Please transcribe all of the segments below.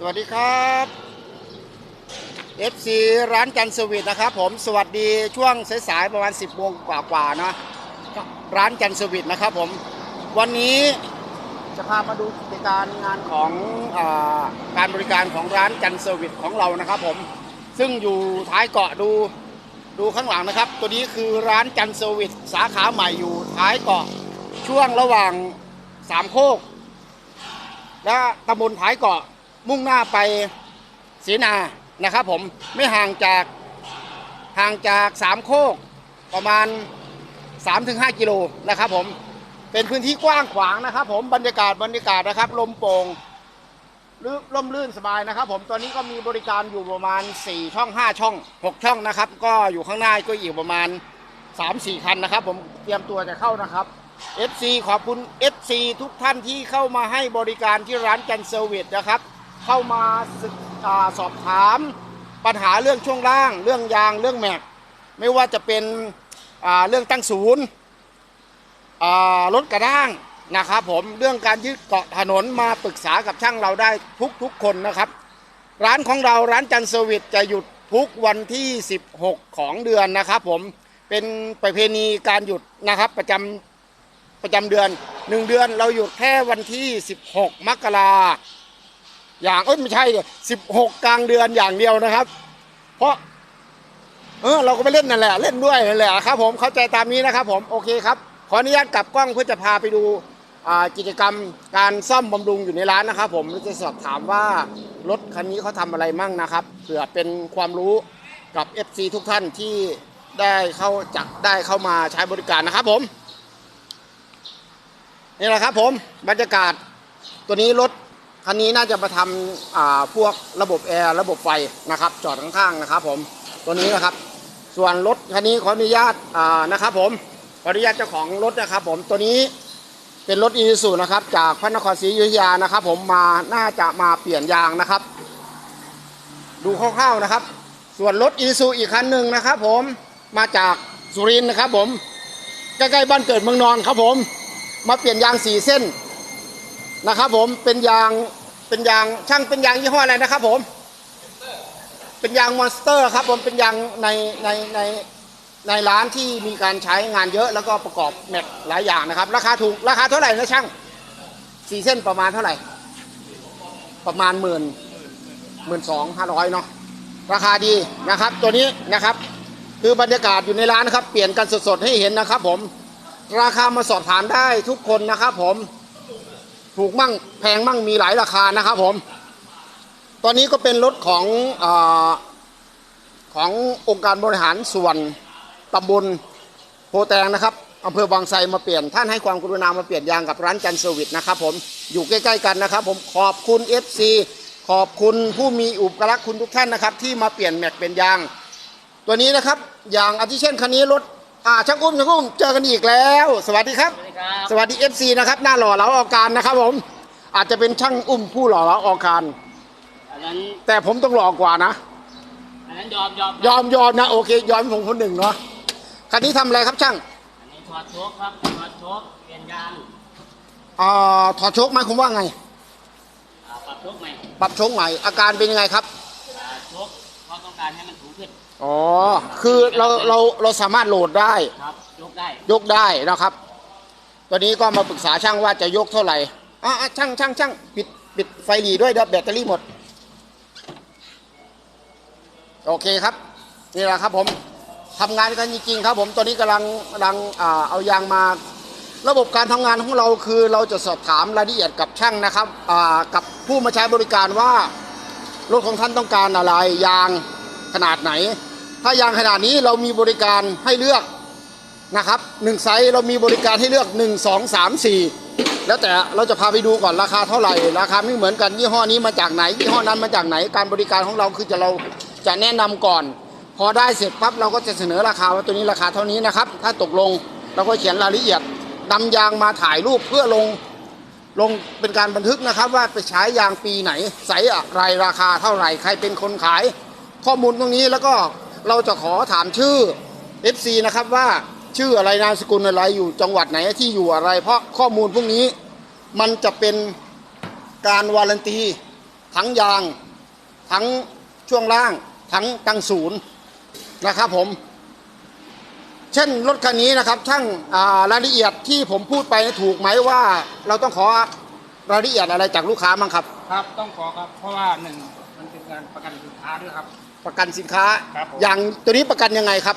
สวัสดีครับ FC ร้านจันสวิตนะครับ ผมสวัสดีช่วงสายๆประมาณ 10โมงกว่าๆเนาะร้านจันสวิตนะครับผมวันนี้จะพามาดูกิจการงานของอาการบริการของร้านจันทร์เซอร์วิสของเรานะครับผมซึ่งอยู่ท้ายเกาะดูดูข้างหลังนะครับ ตัวนี้คือร้านจันทร์เซอร์วิสสาขาใหม่อยู่ท้ายเกาะช่วงระหว่างสามโคก และตำบลท้ายเกาะ มุ่งหน้าไปศรีนานะครับผมไม่ห่างจากห่างจากสามโคกประมาณ 3-5 กิโลนะครับผมเป็นพื้นที่กว้างขวางนะครับ ผมบรรยากาศบรรยากาศนะครับ ลมโปร่งลื่นร่มรื่นสบายนะครับ ผมตอนนี้ก็มีบริการอยู่ประมาณ 4 ช่อง 5 ช่อง 6 ช่องนะครับ ก็อยู่ข้างหน้าก็อีกประมาณ 3-4 คันนะครับ ผมเตรียมตัวจะเข้านะครับ FC ขอบคุณ FC ทุกท่านที่เข้ามาให้บริการที่ร้านจันเซอร์วิสนะครับ เข้ามาศึกอ่าสอบถามปัญหาเรื่องช่วงล่าง เรื่องยางเรื่องแม็ก ไม่ว่าจะเป็นเรื่องตั้งศูนย์รถกระด้างนะครับผมเรื่องการยึดเกาะถนนมาปรึกษากับช่างเราได้ทุกทุกคนนะครับ ร้านของเราร้านจันเซอร์วิสจะหยุดทุกวันที่ 16 ของเดือนนะครับผมเป็นประเพณีการหยุดนะครับประจำประจำเดือนหนึ่งเดือนเราหยุดแค่วันที่ 16 มกรา อย่างเอ้ยไม่ใช่สิบหกกลางเดือนอย่างเดียวนะครับ เพราะ เออเราก็ไปเล่นนั่นแหละ เล่นด้วยนั่นแหละครับ ผมเข้าใจตามนี้นะครับ ผมโอเคครับ ขออนุญาตกลับกล้องเพื่อจะพาไปดูกิจกรรมการซ่อมบำรุงอยู่ในร้านนะครับ ผมเราจะสอบถามว่ารถคันนี้เขาทำอะไรมั่งนะครับเผื่อเป็นความรู้กับ FC ทุกท่านที่ได้เข้าจักได้เข้ามาใช้บริการนะครับ ผมนี่แหละครับ ผมบรรยากาศตัวนี้รถ คันนี้น่าจะมาทำอ่าพวกระบบแอร์ระบบไฟนะครับ จอดข้างๆนะครับ ผมตัวนี้นะครับ ส่วนรถคันนี้ขออนุญาตอ่านะครับ ผมขออนุญาตเจ้าของรถนะครับ ผมตัวนี้เป็นรถอีซูนะครับ จากพระนครศรีอยุธยานะครับ ผมมาน่าจะมาเปลี่ยนยางนะครับ ดูคร่าวๆนะครับ ส่วนรถอีซูอีกคันหนึ่งนะครับ ผมมาจากสุรินทร์นะครับ ผมใกล้ๆบ้านเกิดเมืองนอนครับ ผม มาเปลี่ยนยางสีเส้นนะครับ ผมเป็นยาง เป็นยางช่างเป็นยางยี่ห้ออะไรนะครับผม เป็นยางมอนสเตอร์ครับผมเป็นยางในในในในร้านที่มีการใช้งานเยอะแล้วก็ประกอบแม็กหลายอย่างนะครับ ราคาถูกราคาเท่าไหร่นะช่างสีเส้นประมาณเท่าไหร่ ประมาณหมื่นหมื่นสองห้าร้อยเนาะราคาดีนะครับ ตัวนี้นะครับ คือบรรยากาศอยู่ในร้านนะครับ เปลี่ยนกันสดๆให้เห็นนะครับ ผม ราคามาสอบถามได้ทุกคนนะครับ ผม ถูกมั่งแพงมั่งมีหลายราคานะครับผม ตอนนี้ก็เป็นรถของอขององค์การบริหารส่วนตำบลโพแตงนะครับอำเภอบางไทรมาเปลี่ยน ท่านให้ความกรุณามาเปลี่ยนยางกับร้านจันทร์เซอร์วิสนะครับผมอยู่ใกล้ๆกันนะครับ ผมขอบคุณ FC ขอบคุณผู้มีอุปการะคุณทุกท่านนะครับ ที่มาเปลี่ยนแม็กเป็นยาง ตัวนี้นะครับ อย่างอาทิเช่นคันนี้รถอ่าช่างอุ้มช่างอุ้มเจอกันอีกแล้ว สวัสดีครับ สวัสดีครับสวัสดี FC นะครับหน้าหล่อเหลาออกการนะครับผมอาจจะเป็นช่างอุ้มผู้หล่อเหลาออกการ อันนั้นแต่ผมต้องหล่อกว่านะ อันนั้นยอมยอมยอมยอมนะโอเคยอมผมคนหนึ่งเนาะคันนี้ทำอะไรครับช่างอันนี้ถอดโชคครับถอดโชคเปลี่ยนยางอ่าถอดโชคหมายความว่าไงอ่าปรับโชคใหม่ปรับโชคใหม่อาการเป็นยังไงครับอ่าโชคเพราะต้องการให้มันสูงขึ้นอ๋อคือเราเราเราสามารถโหลดได้ครับยกได้ ยกได้นะครับ ตอนนี้ก็มาปรึกษาช่างว่าจะยกเท่าไหร่อะช่างช่างช่างปิดปิดไฟหลีด้วยเดี๋ยวแบตเตอรี่หมด โอเคครับ นี่แหละครับผมทำงานกันจริงๆครับ ผมตอนนี้กำลังกำลังอเอายางมา ระบบการทำงานของเราคือเราจะสอบถามรายละเอียดกับช่างนะครับกับผู้มาใช้บริการว่ารถของท่านต้องการอะไรยางขนาดไหน ถ้ายางขนาดนี้เรามีบริการให้เลือก นะครับหนึ่งไซส์เรามีบริการให้เลือก 1 2 3 4 แล้วแต่เราจะพาไปดูก่อนราคาเท่าไหร่ ราคาไม่เหมือนกันยี่ห้อนี้มาจากไหนยี่ห้อนั้นมาจากไหนการบริการของเราคือจะเราจะแนะนำก่อน พอได้เสร็จปั๊บเราก็จะเสนอราคาว่าตัวนี้ราคาเท่านี้นะครับ ถ้าตกลงเราก็เขียนรายละเอียดนำยางมาถ่ายรูปเพื่อลงลงเป็นการบันทึกนะครับว่าไปใช้ยางปีไหนไซส์อะไรราคาเท่าไหร่ใครเป็นคนขาย ข้อมูลตรงนี้แล้วก็เราจะขอถามชื่อ FC นะครับว่า ชื่ออะไรนามสกุลอะไรอยู่จังหวัดไหนที่อยู่อะไร เพราะข้อมูลพวกนี้มันจะเป็นการวารันตีททั้งยาง ทั้งช่วงล่าง ทั้งตั้งศูนย์นะครับผม เช่นรถคันนี้นะครับช่างอ่ารายละเอียดที่ผมพูดไปถูกไหมว่าเราต้องขอรายละเอียดอะไรจากลูกค้าบ้างครับ ครับต้องขอครับเพราะว่าหนึ่งมันเป็นการประกันสินค้าด้วยครับ ประกันสินค้าครับผมอย่างตัวนี้ประกันยังไงครับ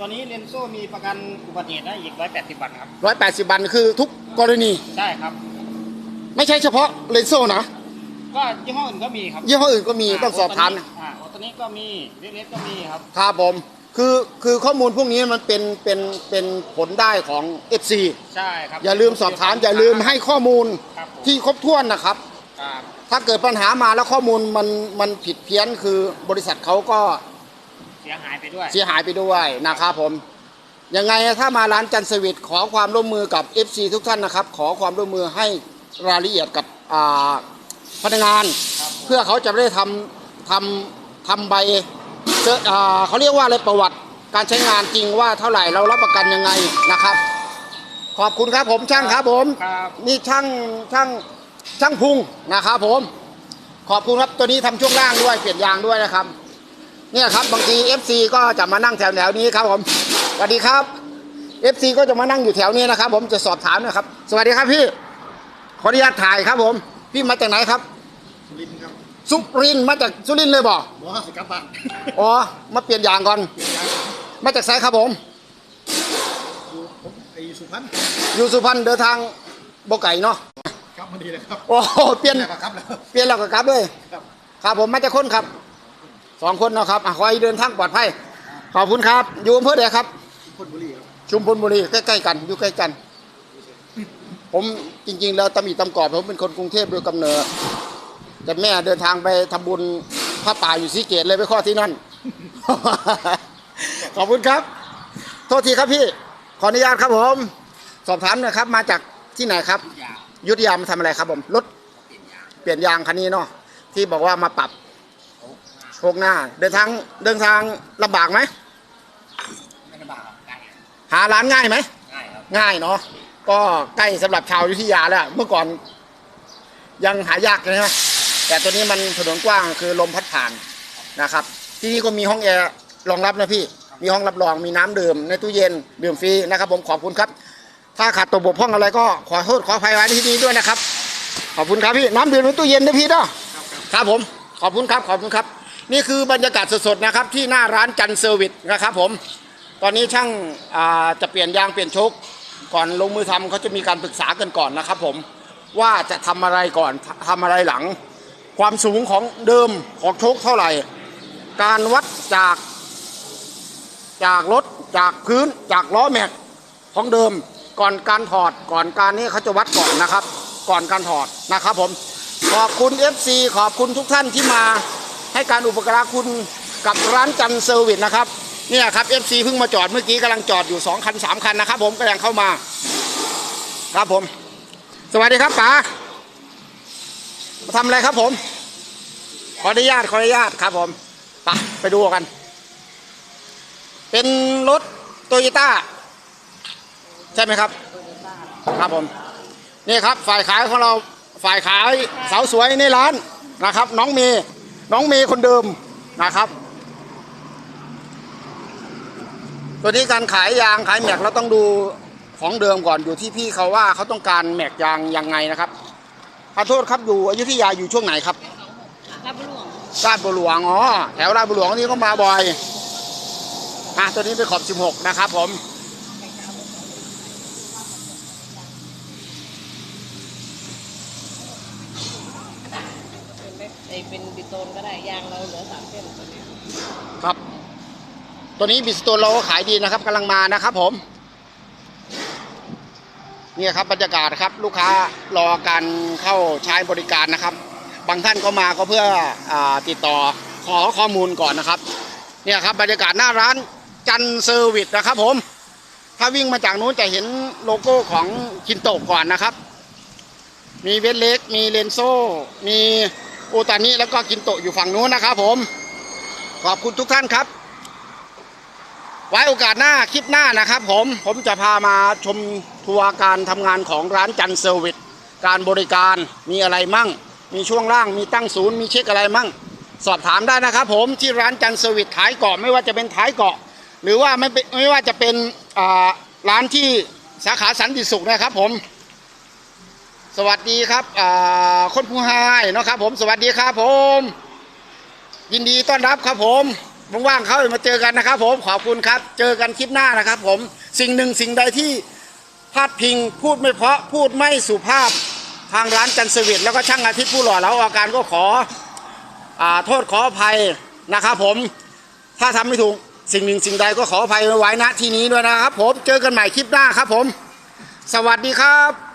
ตัวนี้เลนโซ่มีประกันอุบัติเหตุได้อีก180บาทครับร้อยแปดสิบวันคือทุกกรณี ใช่ครับ ไม่ใช่เฉพาะเลนโซ่นะก็ยี่ห้ออื่นก็มีครับยี่ห้ออื่นก็มีต้องสอบถามนะอ่าโอตัวนี้ก็มีเล็กๆก็มีครับ ครับผมคือคือข้อมูลพวกนี้มันเป็นเป็นเป็นผลได้ของ FC ใช่ครับอย่าลืมสอบถาม อย่าลืมให้ข้อมูลครับผมที่ครบถ้วนนะครับ ครับถ้าเกิดปัญหามาแล้วข้อมูลมันมันผิดเพี้ยนคือบริษัทเขาก็เสียหายไปด้วย เสียหายไปด้วยนะครับผม ยังไงถ้ามาร้านจันทร์สวิตขอความร่วมมือกับ FC ทุกท่านนะครับ ขอความร่วมมือให้รายละเอียดกับอ่าพนักงานครับผมเพื่อเขาจะได้ทำทำทำใบเจออ่าเขาเรียกว่าอะไรประวัติการใช้งานจริงว่าเท่าไหร่เรารับประกันยังไงนะครับ ขอบคุณครับผมช่างครับผมครับนี่ช่างช่างช่างพุงนะครับผม ขอบคุณครับตัวนี้ทำช่วงล่างด้วยเปลี่ยนยางด้วยนะครับ เนี่ยครับบางที FC ก็จะมานั่งแถวแถวๆนี้ครับผมสวัสดีครับ FC ก็จะมานั่งอยู่แถวนี้นะครับ ผมจะสอบถามนะครับ สวัสดีครับพี่ขออนุญาตถ่ายครับ ผมพี่มาจากไหนครับลินครับสุรินทร์มาจากสุรินทร์เลยบ่หมอสิกลับบ้านอ๋อมาเปลี่ยนยางก่อน เปลี่ยนยางมาจากไสครับผมอยู่ผมไอ้สุพรรณอยู่สุพรรณเดินทางบกไก่เนาะกลับมาดีเลยครับโอ้โหเปลี่ยนแล้วก็กลับแล้วเปลี่ยนแล้วก็กลับเลยครับครับผมมาจากคนครับ สองคนเนาะครับอะขอให้เดินทางปลอดภัย ขอบคุณครับ อยู่อำเภอใดครับ คนบุรีครับชุมพลบุรีใกล้ๆกันอยู่ใกล้กัน ผมจริง ๆ แล้วตำหมีตำกอบผมเป็นคนกรุงเทพโดยกำเนิด แต่แม่เดินทางไปทำบุญพระป่าอยู่สีเกตเลยไปข้อที่นั่น ขอบคุณครับ โทษทีครับพี่ ขออนุญาตครับผม สอบถามหน่อยครับ มาจากที่ไหนครับ ยางยุทธยามาทำอะไรครับผมรถเปลี่ยนยางเปลี่ยนยางคันนี้เนาะที่บอกว่ามาปรับ โชกหน้า เดินทางเดินทางลำบากไหมไม่ได้บาครับง่ายหาร้านง่ายไหมง่ายครับง่ายเนาะก็ใกล้สำหรับชาวอยุธยาแล้วเมื่อก่อน ยังหายากเลยนะแต่ตัวนี้มันถนนกว้างคือลมพัดผ่านนะครับ ที่นี่ก็มีห้องแอร์รองรับนะพี่ มีห้องรับรองมีน้ำดื่มในตู้เย็นดื่มฟรีนะครับผมขอบคุณครับ ถ้าขาดตกบกพร่องอะไรก็ขอโทษขออภัยไว้ที่นี้ด้วยนะครับ ขอบคุณครับพี่ น้ำดื่มในตู้เย็นนะพี่เนาะครับผม ขอบคุณครับ ขอบคุณครับ นี่คือบรรยากาศสดๆนะครับที่หน้าร้านจันทร์เซอร์วิสนะครับผม ตอนนี้ช่างาจะเปลี่ยนยางเปลี่ยนโชคก่อนลงมือทำเขาจะมีการปรึกษากันก่อนนะครับผมว่าจะทำอะไรก่อนทำอะไรหลัง ความสูงของเดิมของโชคเท่าไหร่ การวัดจาก จากรถจากพื้นจากล้อแม็กของเดิมก่อนการถอดก่อนการนี้เขาจะวัดก่อนนะครับ ก่อนการถอดนะครับผมขอบคุณ FC ขอบคุณทุกท่านที่มา ให้การอุปการะคุณกับร้านจันเซอร์วิสนะครับเนี่ยครับ FC เพิ่งมาจอดเมื่อกี้กำลังจอดอยู่ 2 คัน 3 คันนะครับ ผมกำลังเข้ามา ครับผม สวัสดีครับป๋ามาทำอะไรครับผม ขออนุญาตขออนุญาตครับผมไปไปดูกัน เป็นรถโตโยต้าใช่ไหมครับ ครับผมนี่ครับฝ่ายขายของเราฝ่ายขายสาวสวยในร้านนะครับ น้องเมย์ น้องเมย์คนเดิมนะครับ ตัวนี้การขายยางขายแม็กเราต้องดูของเดิมก่อนอยู่ที่พี่เขาว่าเขาต้องการแม็กยางยังไงนะครับขอโทษครับอยู่อยุธยาอยู่ช่วงไหนครับครับหลวงราชบุรีหลวงอ๋อแถวราชบุรีหลวงนี่ก็มาบ่อยอะตัวนี้เป็นขอบ 16 นะครับผม เป็นไม่ไอเป็นบิโตนก็ได้ยางเราเหลือสามเส้นตัวนี้ ครับ ตัวนี้บิสโตนเราก็ขายดีนะครับกำลังมานะครับผม เนี่ยครับบรรยากาศครับ ลูกค้ารอการเข้าใช้บริการนะครับ บางท่านก็มาก็เพื่ออติดต่อขอข้อมูลก่อนนะครับ เนี่ยครับบรรยากาศหน้าร้านจันเซอร์วิสนะครับผม ถ้าวิ่งมาจากนู้นจะเห็นโลโก้ของคินโตะก่อนนะครับ มีเวทเล็ก มีเลนโซ มีโอตานิแล้วก็กินโตะอยู่ฝั่งนู้นนะครับผม ขอบคุณทุกท่านครับ ไว้โอกาสหน้าคลิปหน้านะครับ ผมผมจะพามาชมทัวร์การทำงานของร้านจันเซอร์วิสการบริการมีอะไรมั่ง มีช่วงล่างมีตั้งศูนย์มีเช็คอะไรมั่ง สอบถามได้นะครับ ผมที่ร้านจันเซอร์วิสขายเกาะไม่ว่าจะเป็นท้ายเกาะ หรือว่าไม่เป็นไม่ว่าจะเป็นร้านที่สาขาสันติสุขนะครับ ผม สวัสดีครับคนผู้ให้นะครับ ผมสวัสดีครับผม ยินดีต้อนรับครับผมว่างๆเขามาเจอกันนะครับ ผมขอบคุณครับ เจอกันคลิปหน้านะครับ ผมสิ่งหนึ่งสิ่งใดที่พลาดพิงพูดไม่เพราะพูดไม่สุภาพทางร้านจันทร์เซอร์วิสแล้วก็ช่างอาทิตย์ผู้หล่อเหลาอาการก็ขออ่าโทษขออภัยนะครับ ผมถ้าทำไม่ถูกสิ่งหนึ่งสิ่งใดก็ขออภัยไว้ณที่นี้ด้วยนะครับ ผมเจอกันใหม่คลิปหน้าครับ ผม สวัสดีครับ